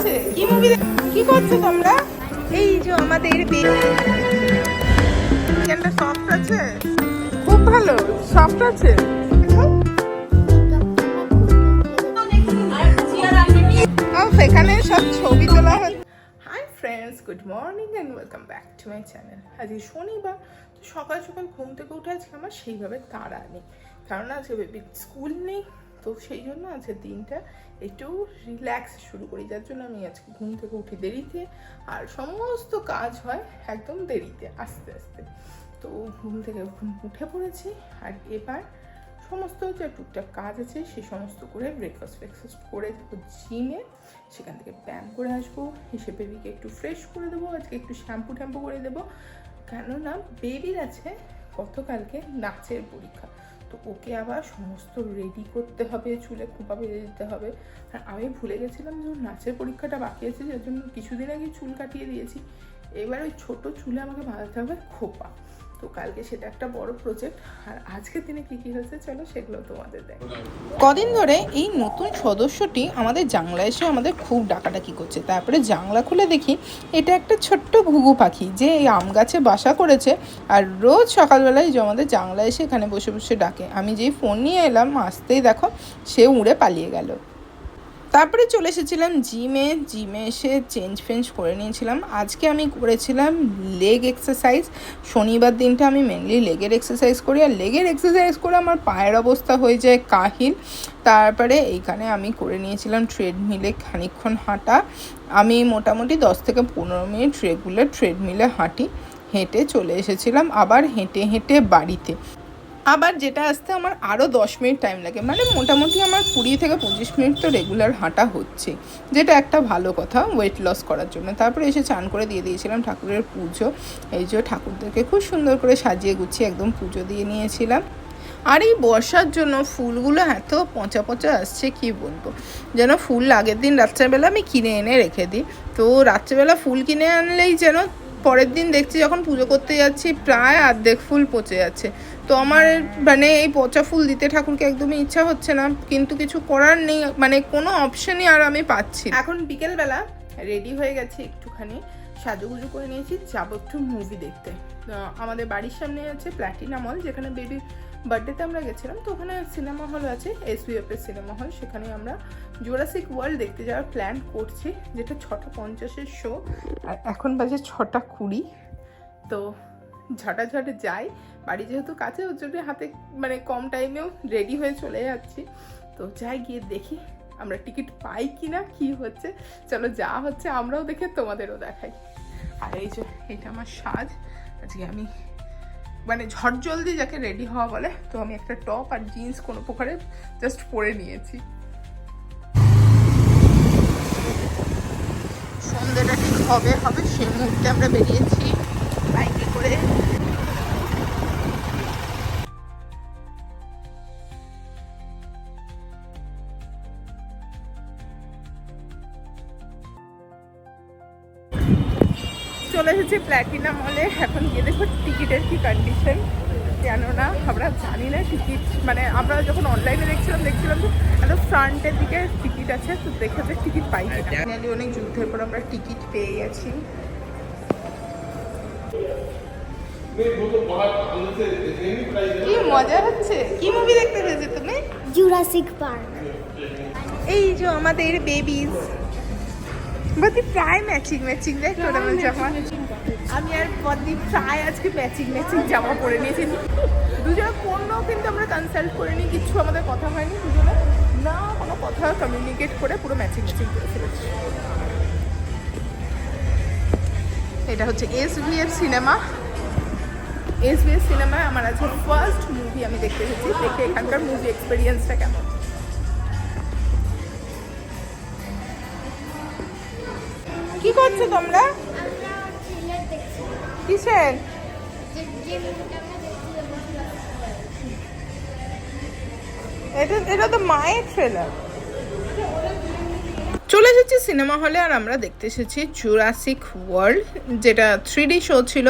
হচ্ছে কি মুভি কি করছ তোমরা? এই যে আমাদের চিকেনটা সফট আছে? খুব ভালো সফট আছে? এখানে সব ছবি তোলা হচ্ছে। Hi friends good morning and welcome back to my channel আজকে শনিবার, তো সকাল সকাল ঘুম থেকে উঠে আজকে আমার সেইভাবে তাড়া নেই। কারণ আজকে বেবি স্কুল নেই, তো সেই জন্য আজকে দিনটা একটু রিল্যাক্স শুরু করি, যার জন্য আমি আজকে ঘুম থেকে উঠি দেরিতে আর সমস্ত কাজ হয় একদম দেরিতে, আস্তে আস্তে। তো ঘুম থেকে উঠে পড়েছি আর এবার সমস্ত যে টুকটাক কাজ আছে সে সমস্ত করে ব্রেকফাস্ট ব্রেকফাস্ট করে যাব জিমে সেখান থেকে ব্যায়াম করে আসব, এসে বেবিকে একটু ফ্রেশ করে দেবো, আজকে একটু শ্যাম্পু ট্যাম্পু করে দেবো। কেননা বেবির আছে গতকালকে নাচের পরীক্ষা। তো ওকে আবার সমস্ত রেডি করতে হবে, চুলে খোঁপা বেঁধে দিতে হবে। আর আমি ভুলে গেছিলাম যে নাচের পরীক্ষাটা বাকি আছে, যার জন্য কিছুদিন আগে চুল কাটিয়ে দিয়েছি। এবার ওই ছোটো চুলে আমাকে বাঁধাতে হবে খোপা। তো কালকে সেটা একটা বড় প্রজেক্ট আর আজকের দিনে কী কী হয়েছে চলো সেগুলো তোমাদের দেখ। কদিন ধরে এই নতুন সদস্যটি আমাদের জানলা এসে আমাদের খুব ডাকাডাকি করছে। তারপরে জানলা খুলে দেখি এটা একটা ছোট্ট ঘুঘু পাখি যে এই আম গাছে বাসা করেছে আর রোজ সকালবেলায় যে আমাদের জানলা এসে এখানে বসে বসে ডাকে। আমি যেই ফোন নিয়ে এলাম, আসতেই দেখো সে উড়ে পালিয়ে গেল। তারপরে চলে এসেছিলাম জিমে জিমে এসে চেঞ্জ ফেঞ্জ করে নিয়েছিলাম। আজকে আমি করেছিলাম লেগ এক্সারসাইজ শনিবার দিনটা আমি মেনলি লেগের এক্সারসাইজ করি। আর লেগের এক্সারসাইজ করে আমার পায়ের অবস্থা হয়ে যায় কাহিল। তারপরে এইখানে আমি করে নিয়েছিলাম ট্রেডমিলে খানিকক্ষণ হাঁটা। আমি মোটামুটি দশ থেকে পনেরো মিনিট রেগুলার ট্রেডমিলে হাঁটি। হেঁটে চলে এসেছিলাম। আবার হেঁটে হেঁটে বাড়িতে। আবার যেটা আসতে আমার আরও দশ মিনিট টাইম লাগে। মানে মোটামুটি আমার কুড়ি থেকে পঁচিশ মিনিট তো রেগুলার হাঁটা হচ্ছে। যেটা একটা ভালো কথা ওয়েট লস করার জন্য। তারপরে এসে চান করে দিয়ে দিয়েছিলাম ঠাকুরের পুজো। এই যে ঠাকুরদেরকে খুব সুন্দর করে সাজিয়ে গুছিয়ে একদম পুজো দিয়ে নিয়েছিলাম। আর এই বর্ষার জন্য ফুলগুলো এত পচা পচা আসছে, কি বলব? যেন ফুল আগের দিন রাত্রেবেলা আমি কিনে এনে রেখে দিই। তো রাত্রেবেলা ফুল কিনে আনলেই যেন পরের দিন দেখছি যখন পুজো করতে যাচ্ছি, প্রায় অর্ধেক ফুল পচে যাচ্ছে। তো আমার মানে এই পচা ফুল দিতে ঠাকুরকে একদমই ইচ্ছা হচ্ছে না, কিন্তু কিছু করার নেই মানে কোনো অপশনই আর আমি পাচ্ছি এখন বিকেলবেলা রেডি হয়ে গেছি একটুখানি, সাজুগুজু করে নিয়েছি যাব একটু মুভি দেখতে আমাদের বাড়ির সামনে আছে প্ল্যাটিনা মল যেখানে বেবির বার্থডেতে আমরা গেছিলাম, তো ওখানে সিনেমা হল আছে এসবিএফ এর সিনেমা হল সেখানে আমরা জোরাসিক ওয়ার্ল্ড দেখতে যাওয়ার প্ল্যান করছি, যেটা ছটা পঞ্চাশের শো আর এখন বাজে ছটা কুড়ি, তো ঝটাঝটে যাই। বাড়ি যেহেতু কাছে, ওর জন্য হাতে মানে কম টাইমেও রেডি হয়ে চলে যাচ্ছি। তো যাই, গিয়ে দেখি আমরা টিকিট পাই কি না কী হচ্ছে। চলো, যা হচ্ছে আমরাও দেখে তোমাদেরও দেখাই। আর এই যে, এটা আমার সাজ। আজকে আমি মানে ঝট জলদি যাকে রেডি হওয়া বলে, তো আমি একটা টপ আর জিন্স কোনো প্রকারে জাস্ট পরে নিয়েছি। সন্ধ্যেটা ঠিক হবে হবে, সেই মুহূর্তে আমরা বেরিয়েছি। বাইকে করে চলে এসেছি প্ল্যাটিনা মলে এখন গিয়ে দেখো টিকিটের কি কন্ডিশন কেননা আমরা জানি না টিকিট মানে আমরা যখন অনলাইনে দেখছিলাম দেখছিলাম যে একদম ফ্রন্টের দিকে টিকিট আছে তো দেখে যে টিকিট পাই ফাইনালি অনেক যুদ্ধের পর আমরা টিকিট পেয়ে গেছি। কি মজা হচ্ছে? কি মুভি দেখতে এসেছ তুমি? জুরাসিক পার্ক এই যে আমাদের বেবিজ বদি প্রায় ম্যাচিং ম্যাচিং দেখ তোরা জামা আমি আর বদি প্রায় আজকে ম্যাচিং ম্যাচিং জামা পরে নিয়েছি। দুজনে পণ্যও কিন্তু আমরা কনসাল্ট করে নিই কিচ্ছু আমাদের কথা হয়নি দুজনে না কোনো কথা কমিউনিকেট করে পুরো ম্যাচিং ম্যাচিং করে ফেলেছি। এটা হচ্ছে এস ভি এর সিনেমা এস ভি এর সিনেমায় আমার আজকে ফার্স্ট মুভি আমি দেখতে এসেছি। দেখে এখানকার মুভি এক্সপিরিয়েন্সটা কেমন? করছ তোমরা? কিসের? এটা এটা তো মায়ের চলে এসেছি সিনেমা হলে আর আমরা দেখতে এসেছি জুরাসিক ওয়ার্ল্ড যেটা থ্রি ডি শো ছিল।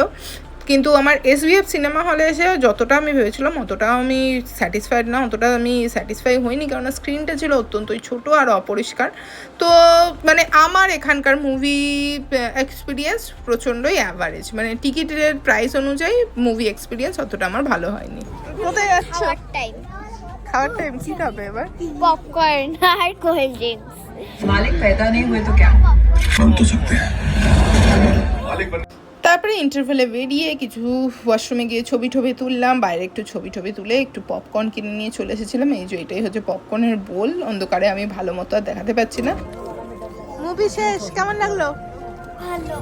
কিন্তু আমার এসবিএফ সিনেমা হলে এসে যতটা আমি ভেবেছিলাম অতটাও আমি স্যাটিসফাইড না অতটা আমি স্যাটিসফাই হইনি কারণ স্ক্রিনটা ছিল অত্যন্তই ছোট আর অপরিষ্কার তো মানে আমার এখানকার মুভি এক্সপিরিয়েন্স প্রচণ্ডই অ্যাভারেজ মানে টিকিটের প্রাইস অনুযায়ী মুভি এক্সপিরিয়েন্স অতটা আমার ভালো হয়নি কোথায় যাচ্ছ খাওয়ার টাইম খাওয়ার টাইম কী খাবে এবার পপকর্ন আর কোল্ড ড্রিঙ্কস मालिक पैदा नहीं हुए तो क्या बन तो सकते हैं তারপরে ইন্টারভেলে বেরিয়ে কিছু ওয়াশরুমে গিয়ে ছবি টবি তুললাম বাইরে একটু ছবি টবি তুলে একটু পপকর্ন কিনে নিয়ে চলে এসেছিলাম। এই যে এটাই হচ্ছে পপকর্নের বোল অন্ধকারে আমি ভালো মতো আর দেখাতে পাচ্ছি না। মুভি শেষ কেমন লাগল? ভালো।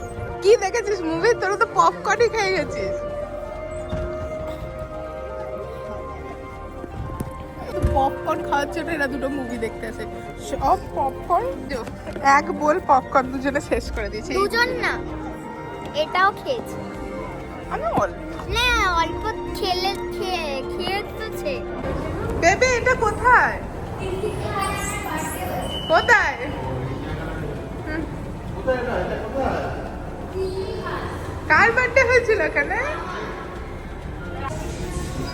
কি দেখেছিস মুভি তোরা তো পপকর্নই খেয়ে গেছিস। পপকর্ন খাওয়ার জন্য এরা দুটো মুভি দেখতে আসে। সব পপকর্ন এক বোল পপকর্ন দুজনে শেষ করে দিয়েছি। দুজন না। এটাও খেয়েছি। আমি অল্প। না অল্প খেলে খেয়ে খেয়েছে। বেবে এটা কোথায়? কোথায়? কার বার্থডে হয়েছিল এখানে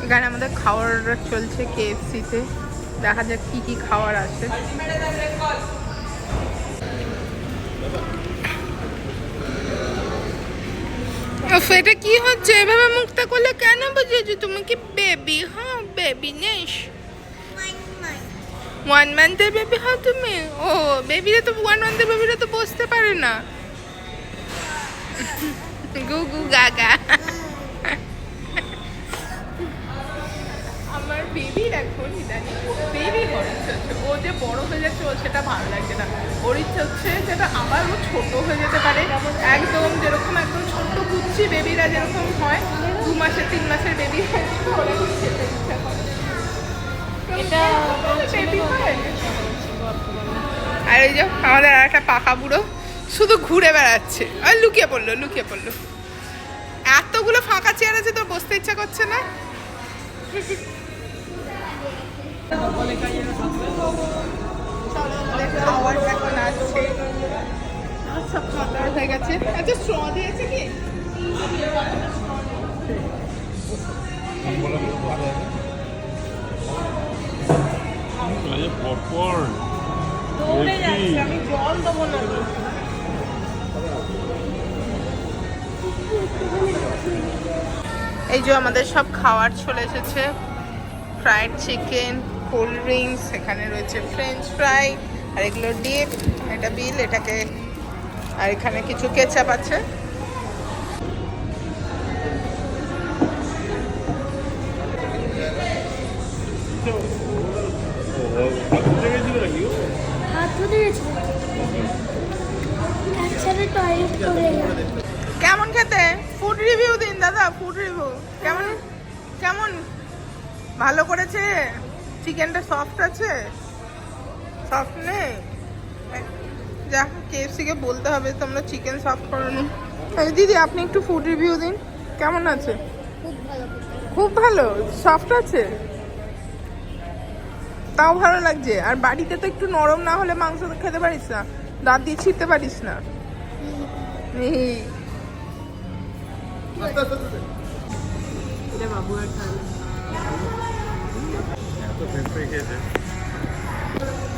এখানে আমাদের খাওয়ার চলছে কেএফসিতে দেখা যাক কি কি খাওয়ার আছে। এটা কি হচ্ছে? এভাবে মুখটা করলে কেন বুঝেছ? তুমি কি বেবি হ্যাঁ বেবি নেস। ওয়ান মান্থের বেবি হ্যাঁ তুমি? ও বেবিরা তো ওয়ান মান্থের বেবিরা তো বসতে পারে না। গু গু, গা আমার বেবির এখন ইদানিং বেবি হওয়ার ইচ্ছে হচ্ছে ও যে বড় হয়ে যাচ্ছে ও সেটা ভালো লাগছে না। ওর ইচ্ছে হচ্ছে যেটা আবার ও ছোট হয়ে যেতে পারে। একদম যেরকম একদম ছোট্ট কুচ্ছি বেবিরা যেরকম হয় দু মাসের তিন মাসের বেবি ওর এখন খেতে ইচ্ছা করে। এটা বেবি হয়? আর এই যে আমাদের আর একটা পাকা বুড়ো শুধু ঘুরে বেড়াচ্ছে। আর লুকিয়ে পড়ল লুকিয়ে পড়ল। এতগুলো ফাঁকা চেয়ার আছে তোর বসতে ইচ্ছা করছে না? হয়ে গেছে আচ্ছা দৌড়ে যাচ্ছে আমি জল দেবো না এই যে আমাদের সব খাওয়ার চলে এসেছে। ফ্রাইড চিকেন কোল্ড ড্রিঙ্কস এখানে রয়েছে ফ্রেঞ্চ ফ্রাই আর এগুলো ডিপ এটা বিল এটাকে আর এখানে কিছু কেচাপ আছে। কেমন খেতে? ফুড রিভিউ দিন দাদা ফুড রিভিউ কেমন? কেমন? ভালো করেছে? চিকেনটা সফট আছে? সফট নেই? যা কেএফসিকে বলতে হবে তোমরা চিকেন সফট করো নি দিদি আপনি একটু ফুড রিভিউ দিন। কেমন আছে? খুব ভালো। খুব ভালো? সফট আছে? তাও ভালো লাগছে। আর বাড়িতে তো একটু নরম না হলে মাংস তো খেতে পারিস না। দাঁত দিয়ে ছিঁড়তে পারিস না। এই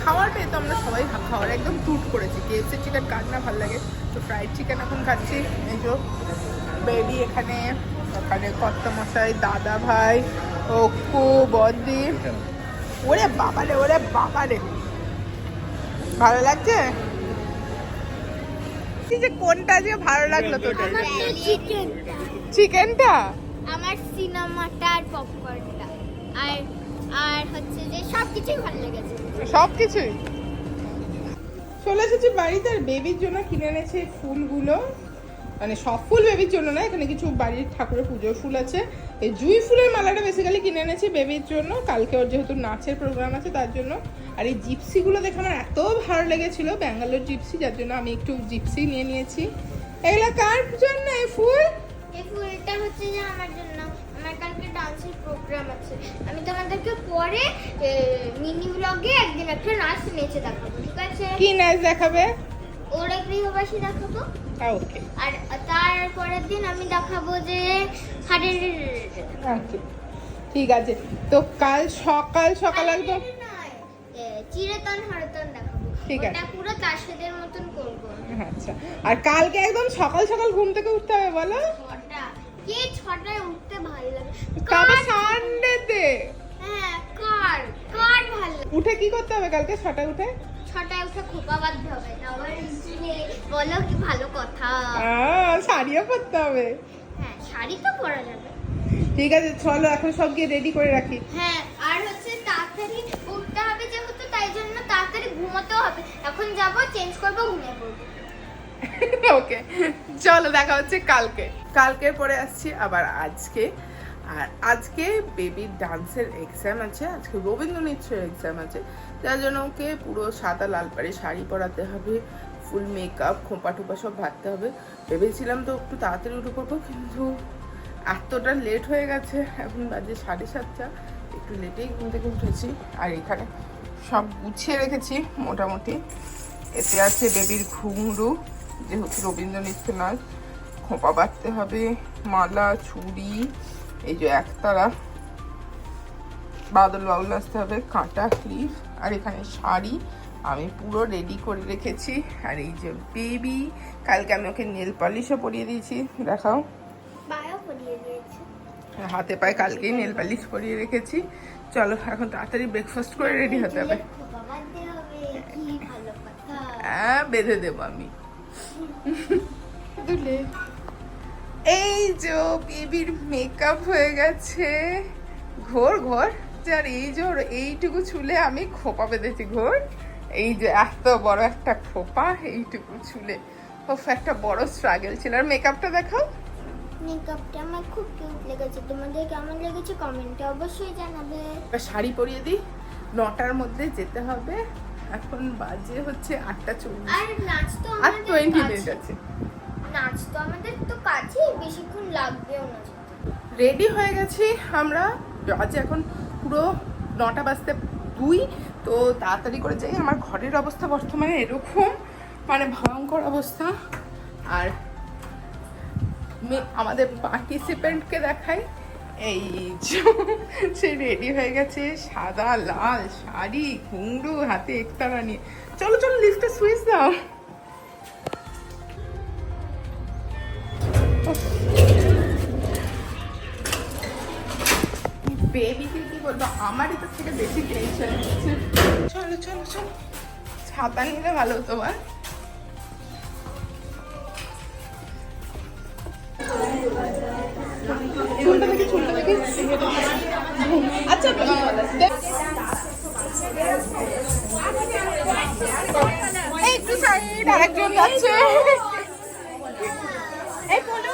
খাওয়ার পেয়ে তো আমরা সবাই খাওয়ার একদম টুট করেছি। কেএফসি চিকেন কার না ভালো লাগে? তো ফ্রাইড চিকেন এখন খাচ্ছি। এই যে বেবি এখানে ওখানে কর্তা মশাই দাদা ভাই অক্কু বদি ওরে বাবারে ওরে বাবারে ভালো লাগছে? যে কোনটা যে ভালো লাগল তোর তো চিকেন চিকেনটা আমার সিনেমাটা আর পপকর্নটা আর আর হচ্ছে যে সব কিছুই ভালো লেগেছে। সব কিছুই চলে এসেছি বাড়িতে আর বেবির জন্য কিনে এনেছে ফুলগুলো। মানে সব ফুল বেবির জন্য না এখানে কিছু বাড়ির ঠাকুরের পুজোর ফুল আছে। এই জুই ফুলের মালাটা বেসিক্যালি কিনে এনেছি বেবির জন্য। কালকে ওর যেহেতু নাচের প্রোগ্রাম আছে তার জন্য। আর এই জিপসিগুলো দেখে আমার এত ভালো লেগেছিল ব্যাঙ্গালোর জিপসি যার জন্য আমি একটু জিপসি নিয়ে নিয়েছি। এগুলো কার জন্য এই ফুল? এই ফুলটা হচ্ছে যে আমার জন্য কালকে ডান্সের প্রোগ্রাম আছে। আমি তোমাদেরকে পরে মিনি ব্লগে একদিন একটা নাচ নেচে দেখাবো ঠিক আছে? কি নাচ দেখাবে? ওরা গৃহবাসী দেখাবো। ওকে আর তারপরের দিন আমি দেখাবো যে ওকে ঠিক আছে। তো কাল সকাল সকাল একদম চিরতন হরতন দেখাবো। ঠিক আছে। পুরো তাসেদের মতন করব। আচ্ছা। আর কালকে একদম সকাল সকাল ঘুম থেকে উঠতে হবে বলো? কে ছটায় উঠতে ভালো লাগে। তবে সানডেতে হ্যাঁ কার? কার ভালো লাগে? উঠে কি করতে হবে কালকে? ছটায় উঠে? ছটায় উঠে খোপা বাঁধতে হবে স্কুলে বলো কি ভালো কথা। শাড়িও পরতে হবে। হ্যাঁ শাড়ি তো পরা যাবে। ঠিক আছে চলো এখন সব গিয়ে রেডি করে রাখি। হ্যাঁ আর হচ্ছে তাড়াতাড়ি উঠতে হবে যেহেতু তাই জন্য তাড়াতাড়ি ঘুমোতেও হবে। এখন যাব চেঞ্জ করব ঘুমিয়ে পড়ব। ওকে চলো দেখা হচ্ছে কালকে। কালকের পরে আসছি, আবার আজকে। আর আজকে বেবির ডান্সের এক্সাম আছে, আজকে রবীন্দ্র নৃত্যের এক্সাম আছে। যার জন্য ওকে পুরো সাদা লাল পাড়ে শাড়ি পরাতে হবে ফুল মেকআপ খোঁপা টোপা সব ভাবতে হবে। ভেবেছিলাম তো একটু তাড়াতাড়ি উঠে পড়ব, কিন্তু এতটা লেট হয়ে গেছে, এখন বাজে সাড়ে সাতটা। একটু লেটেই ঘুম থেকে উঠেছি। আর এখানে সব গুছিয়ে রেখেছি, মোটামুটি। এতে আছে বেবির ঘুংরু যেহেতু রবীন্দ্র নৃত্য নাচ খোঁপা বাঁধতে হবে মালা চুড়ি এই যে একতারা বাদল বাউল আসতে হবে কাঁটা ক্লিপ আর এখানে শাড়ি। আমি পুরো রেডি করে রেখেছি। আর এই যে বেবি কালকে আমি ওকে নেল পালিশও পরিয়ে দিয়েছি দেখাও। হাতে পায়ে কালকেই নেল পালিশ পরিয়ে রেখেছি। চলো এখন তাড়াতাড়ি ব্রেকফাস্ট করে রেডি হতে হবে। হ্যাঁ বেঁধে দেবো আমি। এই যে বেবির মেকআপ হয়ে গেছে। ঘোর ঘোর। যার এই যে এইটুকু চুলে আমি খোপা বেঁধেছি ঘোর। এই যে এত বড় একটা খোপা এইটুকু চুলে। ওফ একটা বড় স্ট্রাগল ছিল। আর মেকআপটা দেখাও। মেকআপটা আমার খুব কিউট লেগেছে। তোমাদের কেমন লেগেছে কমেন্টে অবশ্যই জানাবে। শাড়ি পরিয়ে দিই। নটার মধ্যে যেতে হবে। এখন বাজে হচ্ছে আটটা চল্লিশ। আর টোয়েন্টি মিনিট আছে। নাচ তো আমাদের তো কাছেই বেশিক্ষণ লাগবেও না। রেডি হয়ে গেছি আমরা। আজ এখন পুরো নটা বাজতে দুই, তো তাড়াতাড়ি করে যাই। আমার ঘরের অবস্থা বর্তমানে এরকম মানে ভয়ঙ্কর অবস্থা। আর আমাদের পার্টিসিপেন্টকে দেখাই। এই সে রেডি হয়ে গেছে। সাদা, লাল শাড়ি ঘুংরু হাতে একতারা নিয়ে। চলো চলো লিফটে সুইচ দাও। বেবিকে কি বলব? আমারই তো থেকে বেশি টেনশন হচ্ছে। চলো চলো চলো। ছাতা নিলে ভালো হতো বল চুলটা দেখি আচ্ছা একটু সাইড আরেকজন যাচ্ছে এই বলো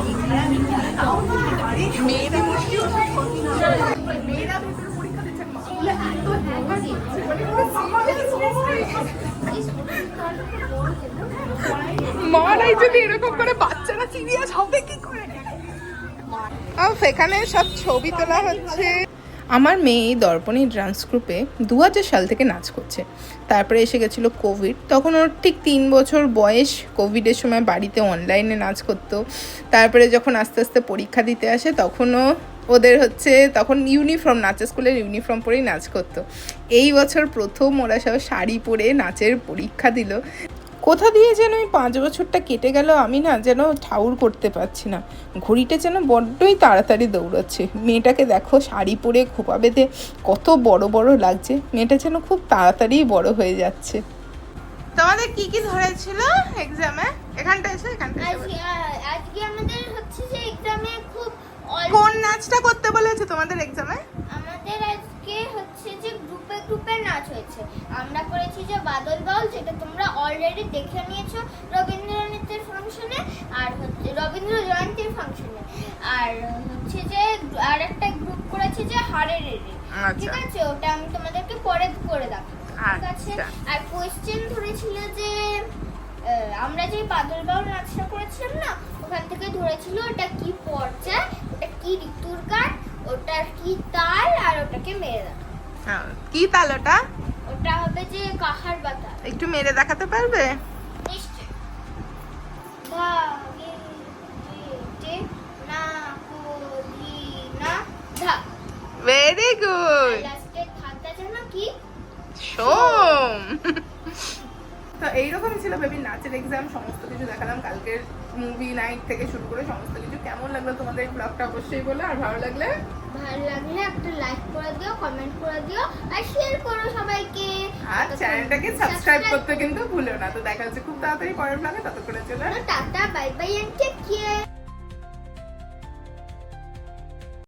করছে মানে যদি এরকম করে বাচ্চারা সিরিয়াস হবে, কি করে? সেখানে সব ছবি তোলা হচ্ছে। আমার মেয়ে এই দর্পণী ডান্স গ্রুপে দু হাজার সাল থেকে নাচ করছে। তারপরে এসে গেছিল কোভিড তখন ওর ঠিক তিন বছর বয়স। কোভিডের সময় বাড়িতে অনলাইনে নাচ করতো। তারপরে যখন আস্তে আস্তে পরীক্ষা দিতে আসে, তখনও ওদের হচ্ছে তখন ইউনিফর্ম নাচের স্কুলের ইউনিফর্ম পরেই নাচ করতো। এই বছর প্রথম ওরা সব শাড়ি পরে নাচের পরীক্ষা দিল। কোথা দিয়ে যেন ওই পাঁচ বছরটা কেটে গেল আমি না যেন ঠাউর করতে পারছি না। ঘড়িটা যেন বড্ডই তাড়াতাড়ি দৌড়াচ্ছে। মেয়েটাকে দেখো শাড়ি পরে খোপা বেঁধে কত বড় বড় লাগছে। মেয়েটা যেন খুব তাড়াতাড়ি বড় হয়ে যাচ্ছে। তোমাদের কি কি ধরেছিল এক্সামে এখানটা এসে এখানটা আজকে আমাদের হচ্ছে যে এক্সামে খুব কোন নাচটা করতে বলেছে তোমাদের এক্সামে আমাদের আজকে হচ্ছে যে গ্রুপে গ্রুপের নাচ হয়েছে। আমরা করেছি যে বাদল বাউল যেটা তোমরা অলরেডি দেখে নিয়েছো রবীন্দ্র নৃত্যের ফাংশনে আর হচ্ছে রবীন্দ্র জয়ন্তীর ফাংশনে আর হচ্ছে যে আর একটা গ্রুপ করেছে যে হারের রে আচ্ছা। ঠিক আছে? ওটা আমি তোমাদেরকে পরে করে দেখাবো। ঠিক আছে? আচ্ছা। আর কোয়েশ্চেন ধরেছিল যে আমরা যে বাদল বাউল নাচটা করেছিলাম না ওখান থেকে ধরেছিল ওটা কি পর্যায় ওটা কি ঋতুর গান ওটার কি তাল আর ওটাকে মেরে দেখা হ্যাঁ, কি তাল ওটা? ওটা হবে যে কাহার বাতা একটু মেরে দেখাতে পারবে? নিশ্চয় ধা গে গে টে না না ভেরি গুড লাস্টে ধানটা জানো কি? সোম। তো এইরকম ছিল বেবির নাচের এক্সাম সমস্ত কিছু দেখালাম। কালকের মুভি নাইট থেকে শুরু করে সমস্ত কিছু। কেমন লাগল তোমাদের ব্লগটা অবশ্যই বলো আর ভালো লাগলে ভালো লাগলে একটা লাইক করে দিও কমেন্ট করে দিও আর শেয়ার করো সবাইকে। আর চ্যানেলটাকে সাবস্ক্রাইব করতে কিন্তু ভুলো না। তো দেখা হচ্ছে খুব তাড়াতাড়ি পরের ব্লগে ততক্ষণের জন্য tata bye bye and take care